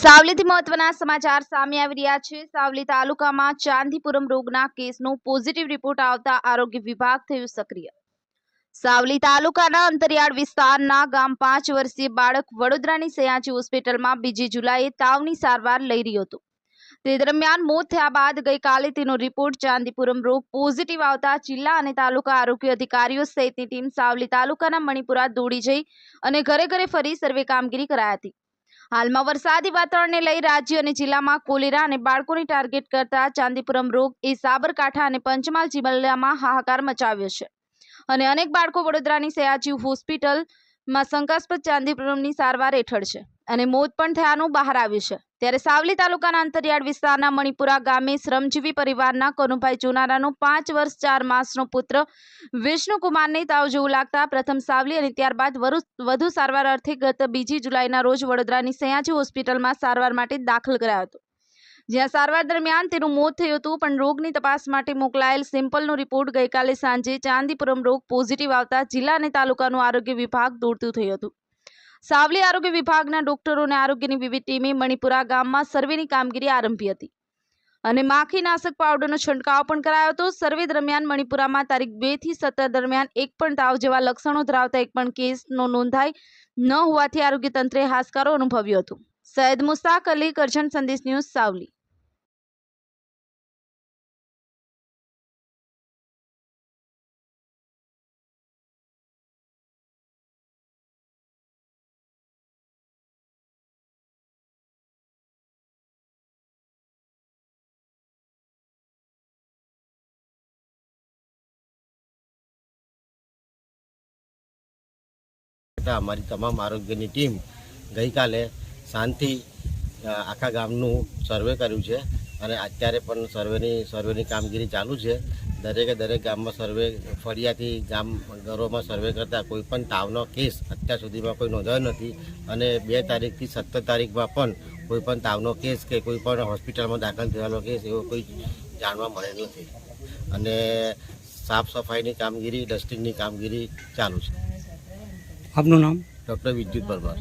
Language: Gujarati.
સાવલીથી મહત્વના સમાચાર સામે આવી રહ્યા છે. સાવલી તાલુકામાં ચાંદીપુરમ રોગના કેસનો પોઝિટિવ રિપોર્ટ આવતા આરોગ્ય વિભાગ થયું સક્રિય. સાવલી તાલુકાના અંતરિયાળ વિસ્તારના ગામ પાંચ વર્ષીય બાળક વડોદરાની સયાજી હોસ્પિટલમાં બીજી જુલાઈએ તાવની સારવાર લઈ રહ્યું હતું. તે દરમિયાન મોત થયા બાદ ગઈકાલે તેનો રિપોર્ટ ચાંદીપુરમ રોગ પોઝિટિવ આવતા જિલ્લા અને તાલુકા આરોગ્ય અધિકારીઓ સહિતની ટીમ સાવલી તાલુકાના મણિપુરા દોડી જઈ અને ઘરે ઘરે ફરી સર્વે કામગીરી કરાઈ હતી. હાલમાં વરસાદી વાતાવરણને લઈ રાજ્ય અને જિલ્લામાં કોલેરા અને બાળકોને ટાર્ગેટ કરતા ચાંદીપુરમ રોગ એ સાબરકાંઠા અને પંચમહાલ જિલ્લામાં હાહાકાર મચાવ્યો છે. અને અનેક બાળકો વડોદરાની સયાજી હોસ્પિટલમાં શંકાસ્પદ ચાંદીપુરમની સારવાર હેઠળ છે. અને મોત પણ થયાનું બહાર આવ્યું છે. ત્યારે સાવલી તાલુકાના અંતરિયાળ વિસ્તારના મણિપુરા ગામે શ્રમજીવી પરિવારના કનુભાઈ ચુનારાનો પાંચ વર્ષ ચાર માસનો પુત્ર વિષ્ણુકુમારને તાવ જેવું લાગતા પ્રથમ સાવલી અને ત્યારબાદ વધુ સારવાર અર્થે ગત બીજી જુલાઈના રોજ વડોદરાની સયાજી હોસ્પિટલમાં સારવાર માટે દાખલ કરાયો હતો. જ્યાં સારવાર દરમિયાન તેનું મોત થયું હતું, પણ રોગની તપાસ માટે મોકલાયેલ સેમ્પલનો રિપોર્ટ ગઈકાલે સાંજે ચાંદીપુરમ રોગ પોઝિટિવ આવતા જિલ્લા અને તાલુકાનું આરોગ્ય વિભાગ દોડતું થયું હતું. સાવલી આરોગ્ય વિભાગના ડોક્ટરો અને આરોગ્યની વિવિધ ટીમે મણિપુરા ગામમાં સર્વેની કામગીરી આરંભી હતી. અને માખીનાશક પાવડરનો છંટકાવ પણ કરાયો હતો. સર્વે દરમિયાન મણિપુરામાં તારીખ બેથી સત્તર દરમિયાન એક પણ તાવ જેવા લક્ષણો ધરાવતા એક પણ કેસનો નોંધાઈ ન હોવાથી આરોગ્ય તંત્રે હાશકારો અનુભવ્યો હતો. સૈયદ મુસ્તાક અલી, કરજણ સંદેશ ન્યૂઝ, સાવલી. અમારી તમામ આરોગ્યની ટીમ ગઈકાલે શાંતિ આખા ગામનું સર્વે કર્યું છે અને અત્યારે પણ સર્વેની સર્વેની કામગીરી ચાલુ છે. દરેકે દરેક ગામમાં સર્વે, ફળિયાથી ગામ ઘરોમાં સર્વે કરતાં કોઈ પણ તાવનો કેસ અત્યાર સુધીમાં કોઈ નોંધાયો નથી અને બે તારીખથી સત્તર તારીખમાં પણ કોઈ પણ તાવનો કેસ કે કોઈ પણ હોસ્પિટલમાં દાખલ થયેલો કેસ એવો કોઈ જાણવા મળેલ નથી. અને સાફ સફાઈની કામગીરી, ડસ્ટિંગની કામગીરી ચાલુ છે. આપનું નામ? ડૉક્ટર વિદ્યુત પરમાર.